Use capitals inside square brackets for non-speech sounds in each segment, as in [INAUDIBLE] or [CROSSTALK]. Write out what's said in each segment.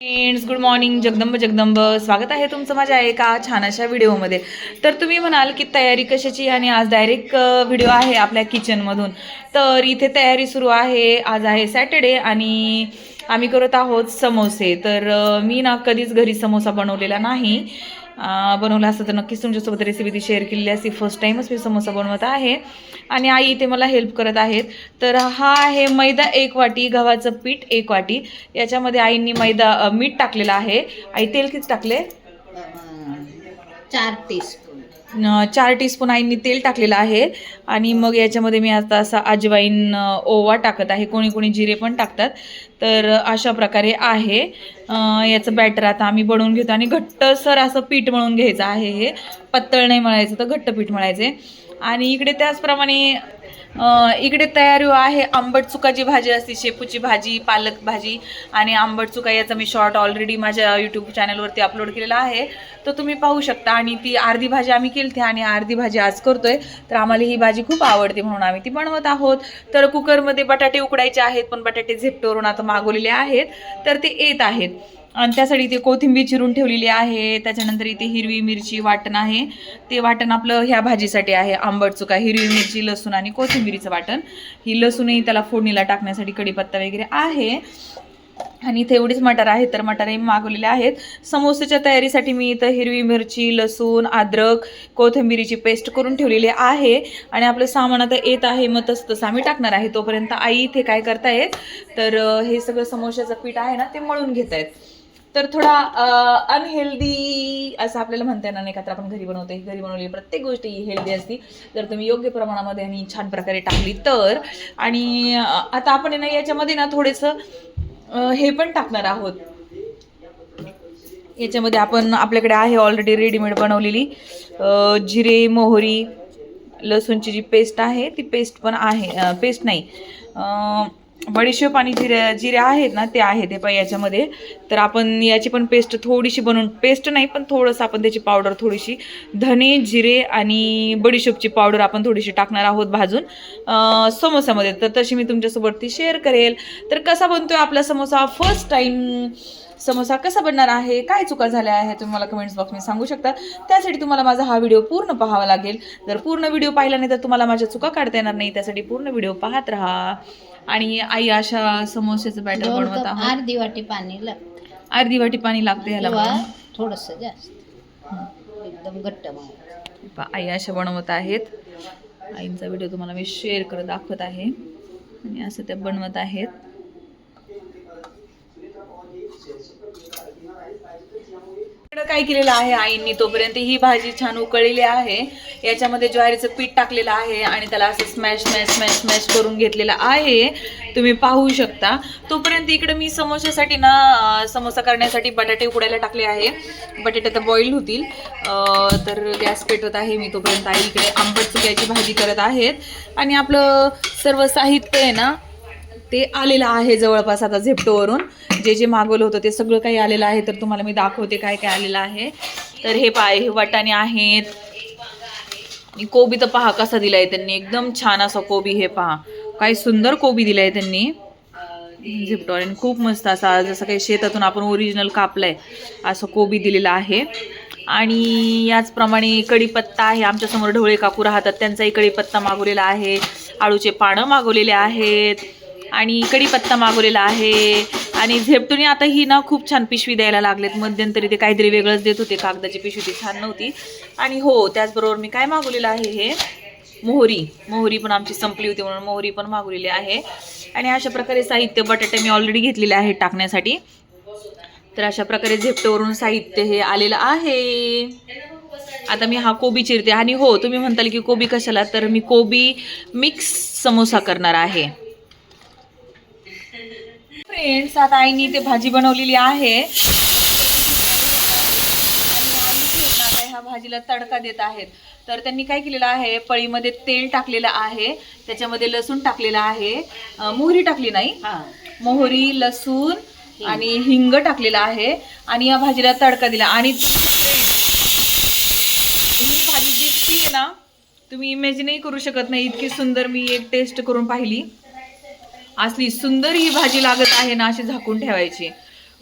Friends good morning Jagdamb Jagdamb. स्वागत आहे तुमचं माझ्या एका छान अशा व्हिडिओमध्ये. तर तुम्ही म्हणाल की तयारी कशाची आणि आज डायरेक्ट व्हिडिओ आहे आपल्या किचनमधून तर इथे तयारी सुरू आहे. आज आहे सॅटर्डे आणि आम्ही करत आहोत समोसे. तर मी ना कधीच घरी समोसा बनवलेला नाही. बनवला असतं तर नक्कीच तुमच्यासोबत रेसिपी ती शेअर केलेली असती. फर्स्ट टाईमच मी समोसा बनवत आहे. आणि आई इथे मला हेल्प करत आहेत. तर हा आहे मैदा एक वाटी गव्हाचं पीठ एक वाटी. याच्यामध्ये आईंनी मैदा मीठ टाकलेलं आहे. आई तेल किती टाकले? चार टीस्पून चार टीस्पून आईंनी तेल टाकलेलं आहे. आणि मग याच्यामध्ये मी आता असा अजवाईन ओवा टाकत आहे. कोणी कोणी जिरे पण टाकतात. तर अशा प्रकारे आहे. याचं बॅटर आता आम्ही बनवून घेतो. आणि घट्टसर असं पीठ मळून घ्यायचं आहे हे. पत्तळ नाही मळायचं तर घट्ट पीठ मळायचे आणि इकडे त्याचप्रमाणे इकडे तयारी आहे आंबट चुकाची भाजी असते शेपूची भाजी पालक भाजी आणि आंबट चुका याचा मी शॉर्ट ऑलरेडी माझ्या यूट्यूब चॅनलवरती अपलोड केलेला आहे. तर तुम्ही पाहू शकता आणि ती अर्धी भाजी आम्ही केली आणि अर्धी भाजी आज करतोय. तर आम्हाला ही भाजी खूप आवडते म्हणून आम्ही ती बनवत आहोत. तर कुकरमध्ये बटाटे उकडायचे आहेत पण बटाटे झेपटवरून आता मागवलेले आहेत. तर ते येत आहेत. आणि त्यासाठी इथे कोथिंबीर चिरून ठेवलेली आहे. त्याच्यानंतर इथे हिरवी मिरची वाटण आहे. ते वाटण आपलं ह्या भाजीसाठी आहे. आंबट चुका हिरवी मिरची लसूण आणि कोथिंबीरीचं वाटण. ही लसूणही त्याला फोडणीला टाकण्यासाठी कढीपत्ता वगैरे आहे. आणि इथे एवढीच मटार आहेत तर मटारही मागवलेले आहेत. समोसेच्या तयारीसाठी मी इथं हिरवी मिरची लसूण अद्रक कोथिंबिरीची पेस्ट करून ठेवलेली आहे. आणि आपलं सामान आता येत आहे. मग तसं तसं आम्ही टाकणार आहे. तोपर्यंत आई इथे काय करतायत तर हे सगळं समोश्याचं पीठ आहे ना ते मळून घेत आहेत तर थोडा अनहेल्दी असं आपल्याला म्हणता येणार नाही का तर आपण घरी बनवतो घरी बनवलेली प्रत्येक गोष्ट ही हेल्दी असती. जर तुम्ही योग्य प्रमाणामध्ये आणि छान प्रकारे टाकली तर. आणि आता आपण आहे ना याच्यामध्ये ना थोडंसं हे पण टाकणार आहोत. याच्यामध्ये आपण आपल्याकडे आहे ऑलरेडी रेडीमेड बनवलेली जिरे मोहरी लसूणची जी पेस्ट आहे ती पेस्ट पण आहे पेस्ट नाही. बडीशेप आणि जिरे जिरे आहेत ना ते आहेत हे पण याच्यामध्ये. तर आपण याची पण पेस्ट थोडीशी बनवून पेस्ट नाही पण थोडंसं आपण त्याची पावडर थोडीशी धने जिरे आणि बडीशेपची पावडर आपण थोडीशी टाकणार आहोत भाजून. समोसामध्ये. तर तशी मी तुमच्यासोबत ती शेअर करेल. तर कसा बनतोय आपला समोसा? फर्स्ट टाईम समोसा कसा बनणार आहे? काय चुका झाल्या आहे तुम्ही मला कमेंट्स बॉक्समध्ये सांगू शकता. त्यासाठी तुम्हाला माझा हा व्हिडिओ पूर्ण पाहावा लागेल. जर पूर्ण व्हिडिओ पाहिला नाही तर तुम्हाला माझ्या चुका काढता येणार नाही. त्यासाठी पूर्ण व्हिडिओ पाहत राहा. आणि आई अशा समोसेचं बॅटर दोन बनवत कप आहोत. अर्धी वाटी पाणी लागतं अर्धी वाटी पाणी लागते ह्याला किंवा. थोडस जास्त. एकदम घट्ट पहा, आई अशा बनवत आहेत. आईंचा व्हिडिओ तुम्हाला मी शेअर करत दाखवत आहे. आणि असं त्या बनवत आहेत. इकडं काय केलेलं आहे आईंनी तोपर्यंत? ही भाजी छान उकळलेली आहे. याच्यामध्ये ज्वारीचं पीठ टाकलेलं आहे आणि त्याला असं स्मॅश स्मॅश स्मॅश स्मॅश करून घेतलेलं आहे. तुम्ही पाहू शकता. तोपर्यंत इकडे मी समोशासाठी ना समोसा करण्यासाठी बटाटे उकडायला टाकले आहे. बटाटे आता बॉईल होतील. तर गॅस पेटवत आहे मी तोपर्यंत. आई इकडे आंबट चुक्याची भाजी करत आहेत. आणि आपलं सर्व साहित्य आहे ना ते आलेलं आहे जवळपास आता झेपटोवरून. जे जे मागवलं होतं ते सगळं काही आलेलं आहे. तर तुम्हाला मी दाखवते काय काय आलेलं आहे. तर हे पाय हे वाटाणे आहेत. आणि कोबी तर पहा कसा दिलाय त्यांनी. एकदम छान असा कोबी हे पहा. काय सुंदर कोबी दिलाय त्यांनी. झिप्टॉरेन खूप मस्त असा जसं काही शेतातून आपण ओरिजिनल कापलाय असं कोबी दिलेलं आहे. आणि याचप्रमाणे कढीपत्ता आहे. आमच्यासमोर ढवळे काकू राहतात. त्यांचाही कढीपत्ता मागवलेला आहे. आळूचे पानं मागवलेले आहेत. आणि कढीपत्ता मागवलेला आहे. आणि झेपटून आता ही ना खूप छान पिशवी द्यायला लागलेत. मध्यंतरी ते काहीतरी वेगळंच देत होते कागदाची पिशवी ती छान नव्हती. आणि हो त्याचबरोबर मी काय मागवलेलं आहे हे? मोहरी. मोहरी पण आमची संपली होती म्हणून मोहरी पण मागवलेली आहे. आणि अशा प्रकारे साहित्य बटाटे मी ऑलरेडी घेतलेले आहे टाकण्यासाठी. तर अशा प्रकारे झेपटोवरून साहित्य हे आलेलं आहे. आता मी हा कोबी चिरते. आणि हो तुम्ही म्हणताल की कोबी कशाला? तर मी कोबी मिक्स समोसा करणार आहे. फ्रेंड्स आता आईनी ते भाजी बनवलेली आहे. इथे आता ह्या भाजीला तडका देत आहेत. तर त्यांनी काय केलेलं आहे पळीमध्ये तेल टाकलेलं आहे त्याच्यामध्ये लसूण टाकलेलं आहे मोहरी टाकली नाही. हा. मोहरी लसूण आणि हिंग टाकलेला आहे. आणि या भाजीला तडका दिला. आणि ही भाजी दिसतीये ना तुम्ही इमॅजिनही करू शकत नाही इतकी सुंदर मी एक टेस्ट करून पाहिली. असली सुंदर ही भाजी लागत आहे ना अशी झाकून ठेवायची.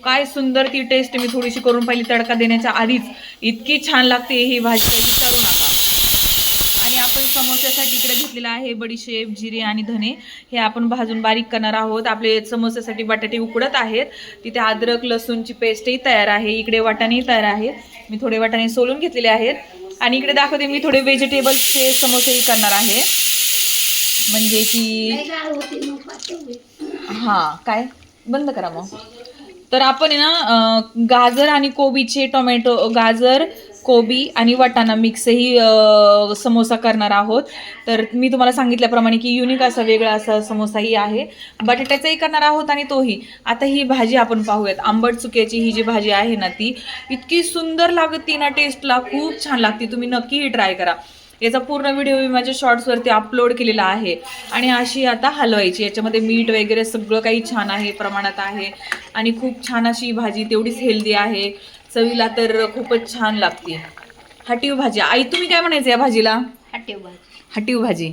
काय सुंदर ती टेस्ट मी थोडीशी करून पाहिली तडका देण्याच्या आधीच. इतकी छान लागते ही भाजी काही विचारू नका. आणि आपण समोस्यासाठी इकडे घेतलेला आहे बडीशेप जिरे आणि धने. हे आपण भाजून बारीक करणार आहोत. आपले समोस्यासाठी बटाटे उकडत आहेत. तिथे अद्रक लसूणची पेस्टही तयार आहे. इकडे वाटाणेही तयार आहेत. मी थोडे वाटाणे सोलून घेतलेले आहेत. आणि इकडे दाखवते मी थोडे व्हेजिटेबल्सचे समोसेही करणार आहे. म्हणजे की हां काय? बंद करा मग. तर आपण आहे ना गाजर आणि कोबीचे टोमॅटो गाजर कोबी आणि वाटाणा मिक्सही समोसा करणार आहोत. तर मी तुम्हाला सांगितल्याप्रमाणे की युनिक असा वेगळा असा समोसाही आहे. बटाट्याचाही करणार आहोत आणि तोही. आता ही भाजी आपण पाहूयात. आंबट चुक्याची ही जी भाजी आहे ना ती इतकी सुंदर लागते ना टेस्टला खूप छान लागते. तुम्ही नक्कीही ट्राय करा. याचा पूर्ण व्हिडिओ मी माझ्या शॉर्ट्सवरती अपलोड केलेला आहे. आणि अशी आता हलवायची याच्यामध्ये मीठ वगैरे सगळं काही छान आहे प्रमाणात आहे. आणि खूप छान अशी भाजी तेवढीच हेल्दी आहे. चवीला तर खूपच छान लागते. हटीव भाजी. आई तुम्ही काय म्हणायचं या भाजीला? हटेव भाजी. हटीव भाजी.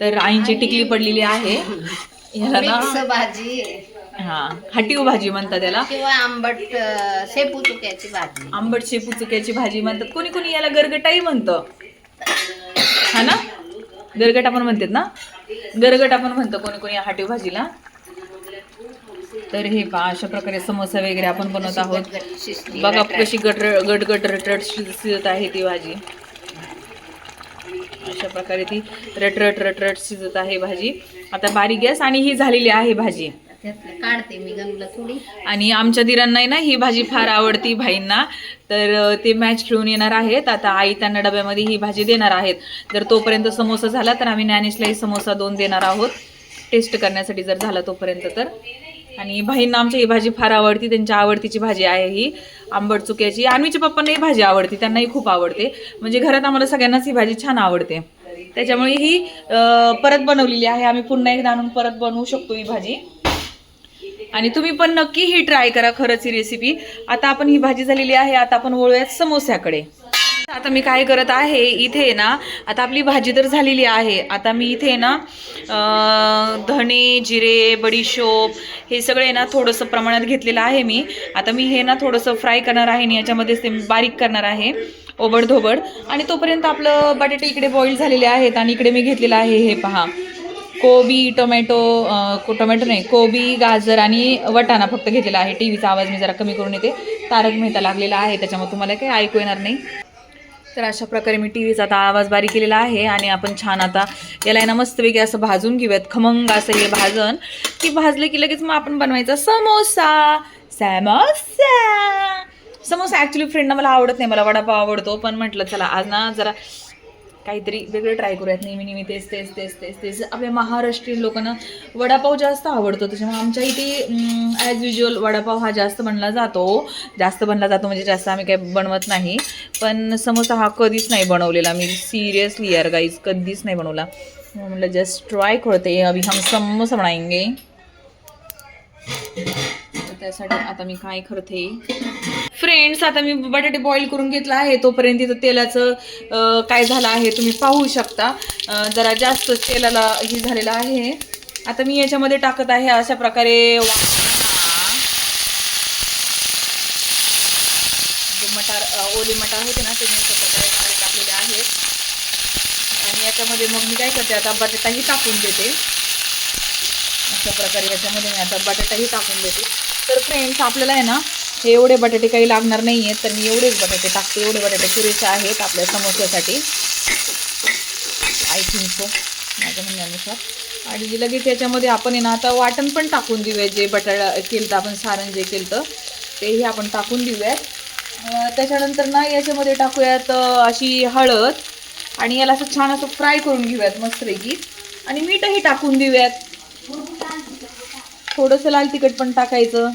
तर आईची टिकली पडलेली आहे. ह्याला मिक्स ना भाजी हा हटीव भाजी म्हणतात त्याला किंवा आंबट अं, शेपू चुक्याची भाजी. आंबट शेपू चुक्याची भाजी म्हणतात. कोणी कोणी याला गरगटाही म्हणतं. हा ना? गरगटा पण म्हणतात ना? गरगटा पण म्हणतं कोणी कोणी हाटीव भाजीला. तर हे पहा अशा प्रकारे समोसा वगैरे आपण बनवत आहोत. बघा. कशी गट गट गट रटरट शिज- शिजत आहे ती भाजी. अशा प्रकारे ती रटरट रटरट शिजत आहे भाजी. आता बारीक गॅस आणि ही झालेली आहे भाजी. त्यातलं काढते मी गंगला थोडी. आणि आमच्या दिरांनाही ना ही भाजी फार आवडती भाईंना तर ते मॅच खेळून येणार आहेत. आता आई त्यांना डब्यामध्ये ही भाजी देणार आहेत. जर तोपर्यंत समोसा झाला तर आम्ही ज्ञानेशलाही समोसा दोन देणार आहोत. टेस्ट करण्यासाठी जर झाला तोपर्यंत तर. आणि भाईंना आमची ही भाजी फार आवडती. त्यांच्या आवडतीची भाजी आहे ही. आंबट चुक्याची. आम्हीच्या पप्पांना ही भाजी आवडते. त्यांनाही खूप आवडते. म्हणजे घरात आम्हाला सगळ्यांनाच ही भाजी छान आवडते. त्याच्यामुळे ही परत बनवलेली आहे. आम्ही पुन्हा एकदा आणून परत बनवू शकतो ही भाजी. आणि तुम्ही पण नक्की ही ट्राय करा खरंच ही रेसिपी आता आपण ही भाजी झालेली आहे आता आपण वळूयात समोस्याकडे. आता मी काय करत आहे इथे ना आता आपली भाजी तर झालेली आहे. आता मी इथे ना धणे जिरे बडीशोप हे सगळे ना थोडंसं प्रमाणात घेतलेलं आहे मी. आता मी हे ना थोडंसं फ्राय करणार आहे आणि याच्यामध्येच ते बारीक करणार आहे ओबड धोबड आणि तोपर्यंत आपलं बटाटे इकडे बॉईल झालेले आहेत आणि इकडे मी घेतलेलं आहे हे पहा. कोबी टोमॅटो टोमॅटो नाही कोबी गाजर आणि वटाणा फक्त घेतलेला आहे. टी व्हीचा आवाज मी जरा कमी करून येते. तारक मेहता लागलेला आहे त्याच्यामुळे तुम्हाला काही ऐकू येणार नाही. तर अशा प्रकारे मी टी व्हीचा आता आवाज बारीक केलेला आहे आणि आपण छान आता याला आहे ना मस्तपैकी असं भाजून घेऊयात. खमंग असं हे भाजन की भाजले की लगेच मग आपण बनवायचा समोसा. समोसा. समोसा ॲक्च्युली फ्रेंडना मला आवडत नाही. मला वडापाव आवडतो. पण म्हटलं चला आज ना जरा काहीतरी वेगळं ट्राय करूयात. नेहमी नेहमी तेच तेच तेच तेच तेच. आपल्या महाराष्ट्रीयन लोकांना वडापाव जास्त आवडतो. त्याच्यामुळे आमच्या इथे ॲज युज्युअल वडापाव हा जास्त बनला जातो. जास्त बनला जातो म्हणजे जास्त आम्ही काही बनवत नाही. पण समोसा हा कधीच नाही बनवलेला. मी सिरियसली यार गाईज कधीच नाही बनवला. म्हटलं जस्ट ट्राय करते. अभी हम समोसा बनाएंगे. त्यासाठी आता मी काय करते? फ्रेंड्स आता मी बटाटे बॉईल करून घेतला आहे. तोपर्यंत इथं तेलाचं काय झालं आहे तुम्ही पाहू शकता. जरा जास्त तेलाला हे झालेलं आहे. आता मी याच्यामध्ये टाकत आहे अशा प्रकारे जे मटार ओले मटार होते ना ते मी अशा प्रकारे टाकलेले आहेत आणि याच्यामध्ये मग मी काय करते आता बटाटाही टाकून देते. अशा प्रकारे याच्यामध्ये मी आता बटाटाही टाकून देते. तर फ्रेंड्स आपल्याला आहे ना हे एवढे बटाटे काही लागणार नाही आहेत तर मी एवढेच बटाटे टाकते. एवढे बटाटे पुरेसे आहेत आपल्या समोस्यासाठी. आय थिंक सो माझ्या म्हणण्यानुसार. आणि लगेच याच्यामध्ये आपण आहे ना आता वाटण पण टाकून देऊया जे बटाटा केलं आपण सारण जे केलं तेही आपण टाकून देऊयात त्याच्यानंतर ना याच्यामध्ये टाकूयात अशी हळद. आणि याला असं छान असं फ्राय करून घेऊयात मस्तपैकी. आणि मीठही टाकून देऊयात. थोडंसं लाल तिखट पण टाकायचं.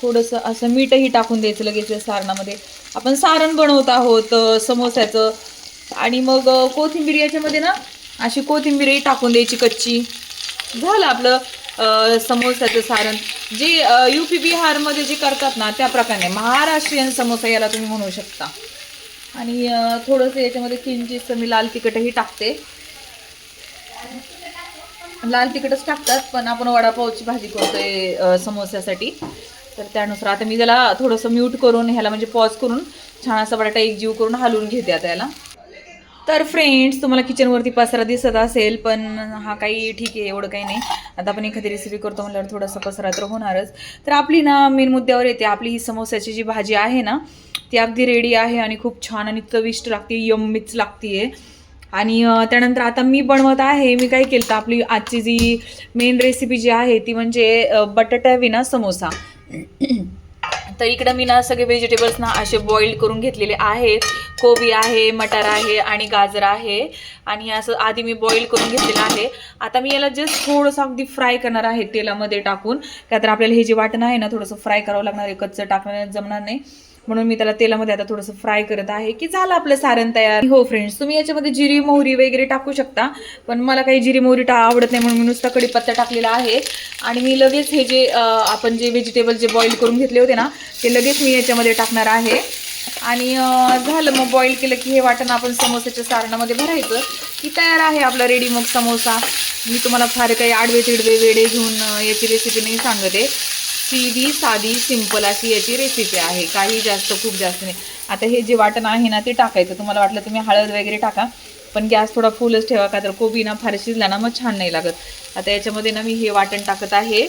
थोडंसं असं मीठही टाकून द्यायचं लगेच सारणामध्ये. आपण सारण बनवत आहोत समोस्याचं. आणि मग कोथिंबीर याच्यामध्ये ना अशी कोथिंबीरही टाकून द्यायची कच्ची. झालं आपलं समोस्याचं सारण. जे यू पी बिहारमध्ये जे करतात ना त्या प्रकारे महाराष्ट्रीयन समोसा याला तुम्ही म्हणू शकता. आणि थोडंसं याच्यामध्ये किंचितचं मी लाल तिखटही टाकते. लाल तिखटच टाकतात पण आपण वडापावची भाजी करतोय समोस्यासाठी. तर त्यानुसार आता मी त्याला थोडंसं म्यूट करून ह्याला म्हणजे पॉज करून छान असा बटाटा एक जीव करून हलवून घेते आता याला. तर फ्रेंड्स तुम्हाला किचनवरती पसरा दिसत असेल पण हा काही ठीक आहे एवढं काही नाही. आता आपण एखादी रेसिपी करतो म्हटल्यावर थोडासा पसरा तर होणारच. तर आपली ना मेन मुद्द्यावर येते. आपली ही समोस्याची जी भाजी आहे ना ती अगदी रेडी आहे आणि खूप छान आणि चविष्ट लागते यम्मीच लागते आहे आणि त्यानंतर आता मी बनवत आहे मी काय केलं तर आपली आजची जी मेन रेसिपी जी आहे ती म्हणजे बटाटा विना समोसा. तर इकडं मी ना सगळे व्हेजिटेबल्स ना असे बॉईल करून घेतलेले आहेत. कोबी आहे मटार आहे आणि गाजर आहे. आणि असं आधी मी बॉईल करून घेतलेलं आहे. आता मी याला जस्ट थोडंसं अगदी फ्राय करणार आहे तेलामध्ये टाकून. का तर आपल्याला हे जे वाटण आहे ना थोडंसं फ्राय करावं लागणार आहे कच्चं टाकणं जमणार नाही. म्हणून मी त्याला तेलामध्ये आता थोडंसं फ्राय करत आहे. की झालं आपलं सारण तयार? हो फ्रेंड्स तुम्ही याच्यामध्ये जिरी मोहरी वगैरे टाकू शकता. पण मला काही जिरी मोहरी टा आवडत नाही म्हणून मी नुसता कढीपत्ता टाकलेला आहे. आणि मी लगेच हे जे आपण जे व्हेजिटेबल जे बॉईल करून घेतले होते ना ते लगेच मी याच्यामध्ये टाकणार आहे. आणि झालं मग बॉईल केलं की हे वाटण आपण समोसाच्या सारणामध्ये भरायचं. की तयार आहे आपला रेडी मग समोसा. मी तुम्हाला फार काही आडवे तिडवे वेडे घेऊन याची रेसिपी नाही सांगते. सीधी साधी सिंपल अशी याची रेसिपी आहे. काही जास्त खूप जास्त नाही. आता हे जे वाटण आहे ना ते टाकायचं. तुम्हाला वाटलं तुम्ही हळद वगैरे टाका पण गॅस थोडा फुलच ठेवा का तर कोबी ना फार शिजला ना मग छान नाही लागत. आता याच्यामध्ये ना मी हे वाटण टाकत आहे.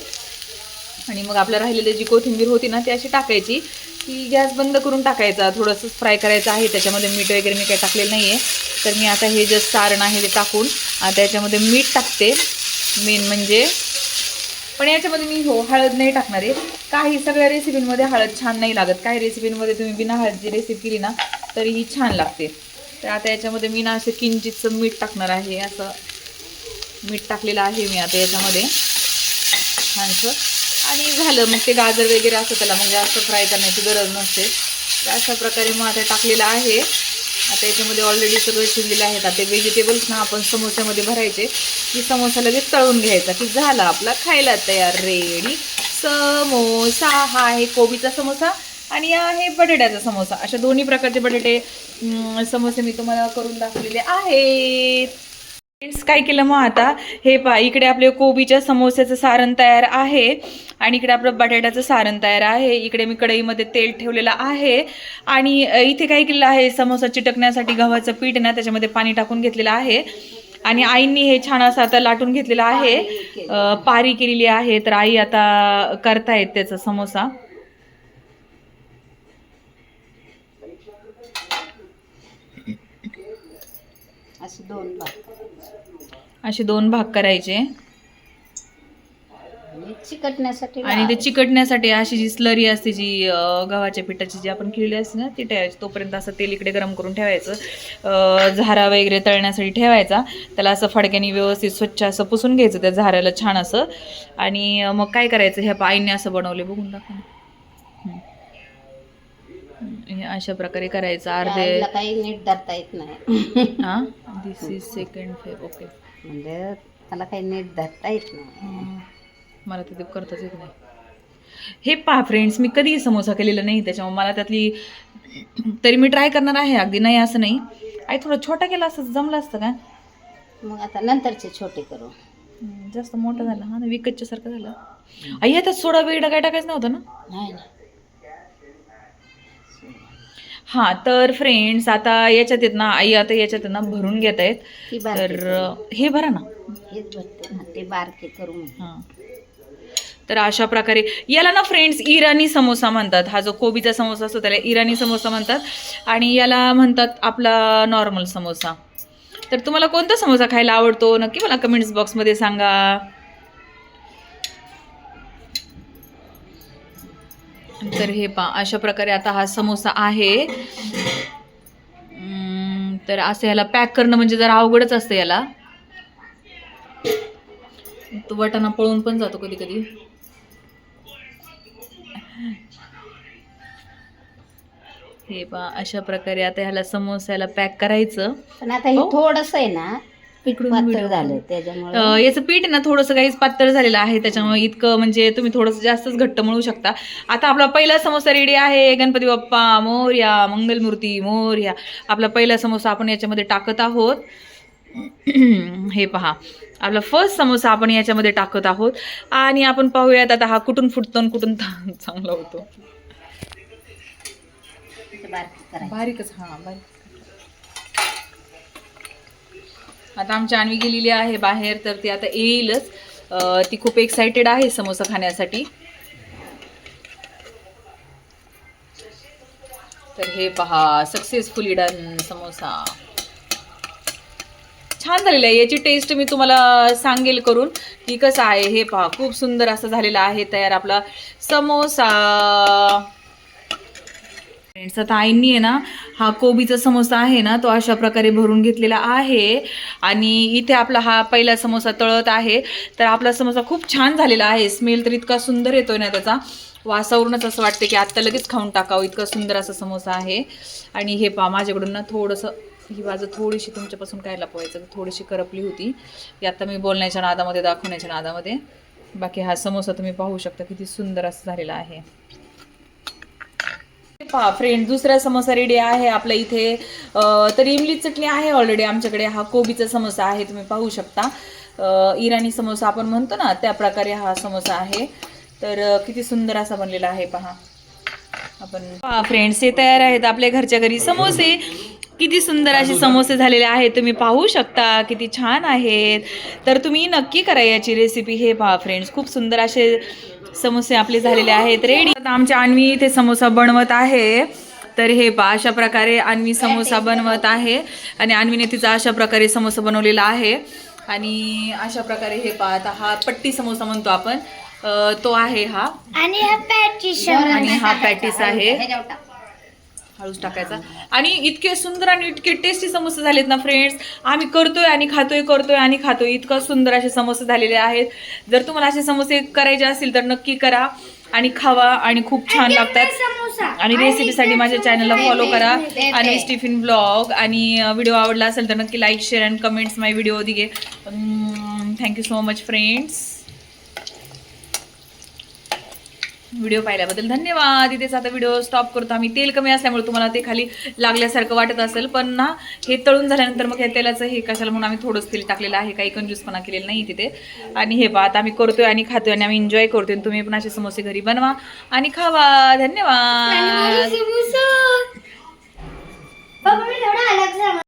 आणि मग आपल्या राहिलेली जी कोथिंबीर होती ना ती अशी टाकायची. की गॅस बंद करून टाकायचा. थोडंसं फ्राय करायचं आहे. त्याच्यामध्ये मीठ वगैरे मी काही टाकलेलं नाही आहे तर मी आता हे जे सारण आहे ते टाकून आता याच्यामध्ये मीठ टाकते. मेन म्हणजे पण याच्यामध्ये मी हो हळद नाही टाकणार आहे. काही सगळ्या रेसिपींमध्ये हळद छान नाही लागत. काही रेसिपींमध्ये तुम्ही बिना हळदची रेसिपी केली ना तरीही छान लागते. तर आता याच्यामध्ये मी ना असं किंचितचं मीठ टाकणार आहे. असं मीठ टाकलेलं आहे मी आता याच्यामध्ये. छानसं. आणि झालं. मग ते गाजर वगैरे असं त्याला मग जास्त फ्राय करण्याची गरज नसते. तर अशा प्रकारे मग आता टाकलेलं आहे. आता याच्यामध्ये ऑलरेडी सगळं शिजलेलं आहेत. आता ते व्हेजिटेबल्स ना आपण समोस्यामध्ये भरायचे. की समोसा लगेच तळून घ्यायचा. की झाला आपला खायला तयार. रेडी समोसा. हा आहे कोबीचा समोसा आणि या आहे बटाट्याचा समोसा. अशा दोन्ही प्रकारचे बटाटे समोसे मी तुम्हाला करून दाखवलेले आहेत. फ्रेंड्स काय केलं मग आता? हे पहा इकडे आपले कोबीच्या समोस्याचं सारण तयार आहे आणि इकडे आपलं बटाट्याचं सारण तयार आहे. इकडे मी कढईमध्ये तेल ठेवलेलं आहे आणि इथे काय केलेलं आहे समोसा चिटकण्यासाठी गव्हाचं पीठ ना त्याच्यामध्ये पाणी टाकून घेतलेलं आहे. आणि आईंनी हे छान असं आता लाटून घेतलेलं आहे. पारी केलेली आहे. तर आई आता करतायत त्याचा समोसा. असे दोन असे दोन भाग करायचे. आणि चिकटण्यासाठी आणि ते चिकटण्यासाठी अशी जी स्लरी असते जी गव्हाच्या पिठाची जी आपण केलेली असते ना ती ठेवायची. तोपर्यंत असं तेल इकडे गरम करून ठेवायचं. झारा वगैरे तळण्यासाठी ठेवायचा. त्याला असं फडक्याने व्यवस्थित स्वच्छ असं पुसून घ्यायचं त्या झाऱ्याला छान असं. आणि मग काय करायचं? ह्या आईने असं बनवले बघून दाखव अशा प्रकारे करायचं अर्धे. काही नीट धरता येत नाही. हां? This is second Feb okay म्हणजे त्याला काही नीट धरता येत नाही. मला ते करताच येत नाही. हे पहा फ्रेंड्स मी कधीही समोसा केलेला नाही त्याच्यामुळे मला त्यातली तरी मी ट्राय करणार आहे अगदी नाही असं नाही. आई थोडं छोटा केला असं जमलं असतं का? मग आता नंतरचे छोटे करू. जास्त मोठं झालं हा ना विकतच्या सारखं झालं. आई आता सोडा वेगळा काय टाकायचं नव्हतं ना? नाही ना. हां तर फ्रेंड्स आता याच्यात आहेत ना आई आता याच्यात ना भरून घेत आहेत. ती तर बारकी हे भरा ना. हेच भरते ना ते बारके करू मग. हां. तर अशा प्रकारे याला ना फ्रेंड्स इराणी समोसा म्हणतात. हा जो कोबीचा समोसा असतो त्याला इराणी समोसा म्हणतात. आणि याला म्हणतात आपला नॉर्मल समोसा. तर तुम्हाला कोणता समोसा खायला आवडतो? नक्की मला कमेंट्स बॉक्समध्ये सांगा. तर हे पा अशा प्रकारे आता हा समोसा आहे. तर असं याला पॅक करणं म्हणजे जरा अवघडच असतं याला. तो वाटाणा पळून पण जातो कधी कधी हे पा अशा प्रकारे आता ह्याला समोस्याला पॅक करायचं. पण आता हे हो. थोडस आहे ना पातळ अं, याचं पीठ ना थोडंसं काहीच पातळ झालेलं आहे त्याच्यामुळे इतकं म्हणजे तुम्ही थोडंसं जास्तच घट्ट म्हणू शकता. आता आपला पहिला समोसा रेडी आहे गणपती बाप्पा मोर्या मंगलमूर्ती मोर्या. आपला पहिला समोसा आपण याच्यामध्ये टाकत आहोत. [CLEARS THROAT] हे पहा. आपला फर्स्ट समोसा आपण याच्यामध्ये टाकत आहोत. आणि आपण पाहूयात आता हा कुठून फुटतो आणि कुठून [LAUGHS] चांगला होतो. ते बारके करायचे. बारीकच हा बारीक. आता आमची आणवी गेलेली आहे बाहेर तर ती आता येईलच. ती खूप एक्साइटेड आहे समोसा खाण्यासाठी. तर हे पहा सक्सेसफुली डन समोसा. छान झालेलं आहे. याची टेस्ट मी तुम्हाला सांगेल करून की कसं आहे. हे पहा खूप सुंदर असं झालेलं आहे तयार आपला समोसा. फ्रेंड्स आता आईंनी आहे ना हा कोबीचा समोसा आहे ना तो अशा प्रकारे भरून घेतलेला आहे. आणि इथे आपला हा पहिला समोसा तळत आहे. तर आपला समोसा खूप छान झालेला आहे. स्मेल तर इतका सुंदर येतोय ना त्याचा. वासावरूनच असं वाटते की आत्ता लगेच खाऊन टाकावं. इतका सुंदर असा समोसा आहे. आणि हे पा माझ्याकडून ना थोडंसं ही बाजू थोडीशी तुमच्यापासून काय लपवायचं थोडीशी करपली होती. की आत्ता मी बोलण्याच्या नादामध्ये दाखवण्याच्या नादामध्ये. बाकी हा समोसा तुम्ही पाहू शकता किती सुंदर असं झालेला आहे. पहा फ्रेंड दुसरा समोसा रेडी आहे आपल्या इथे. तर इमली चटणी आहे ऑलरेडी आमच्याकडे. हा कोबीचा समोसा आहे तुम्ही पाहू शकता. इराणी समोसा आपण म्हणतो ना त्या प्रकारे हा समोसा आहे. तर किती सुंदर असा बनलेला आहे पहा. आपण पहा फ्रेंड्स हे तयार आहेत आपल्या घरच्या घरी. समोसे. किती सुंदर असे समोसे झालेले आहेत तुम्ही पाहू शकता. किती छान आहेत. तर तुम्ही नक्की करा याची रेसिपी हे पहा फ्रेंड्स खूप सुंदर असे समोसे आपले झालेले आहेत. रेडी आता आमच्या अन्वी इथे समोसा बनवत आहे. तर हे पहा अशा प्रकारे अन्वी समोसा बनवत आहे. आणि अन्वीने तिचा अशा प्रकारे समोसा बनवलेला आहे. आणि अशा प्रकारे हे पहा आता हा पट्टी समोसा म्हणतो आपण. तो आहे हा. आणि हा पॅटिश आणि हा पॅटीस आहे. हळूच टाकायचा. आणि इतके सुंदर आणि इतके टेस्टी समोसे झालेत ना फ्रेंड्स आम्ही करतोय आणि खातोय करतोय आणि खातोय. इतकं सुंदर असे समोसे झालेले आहेत. जर तुम्हाला असे समोसे करायचे असतील तर नक्की करा आणि खावा आणि खूप छान लागतात. आणि रेसिपीसाठी माझ्या चॅनलला फॉलो करा. आणि स्टिफिन ब्लॉग आणि व्हिडिओ आवडला असेल तर नक्की like share and comments my video Dighe thank you so much friends video पाहिल्याबद्दल धन्यवाद. इथेच आता व्हिडिओ स्टॉप करतो. आम्ही तेल कमी असल्यामुळे तुम्हाला ते खाली लागल्यासारखं वाटत असेल पण ना हे तळून झाल्यानंतर मग ह्या तेलाचं हे कशाला म्हणून आम्ही थोडंच तेल टाकलेलं आहे काही कंजूसपणा केलेला नाही तिथे. आणि हे बा आता आम्ही करतोय आणि खातोय आणि आम्ही एन्जॉय करतोय. आणि तुम्ही पण असे समोसे घरी बनवा आणि खावा. धन्यवाद.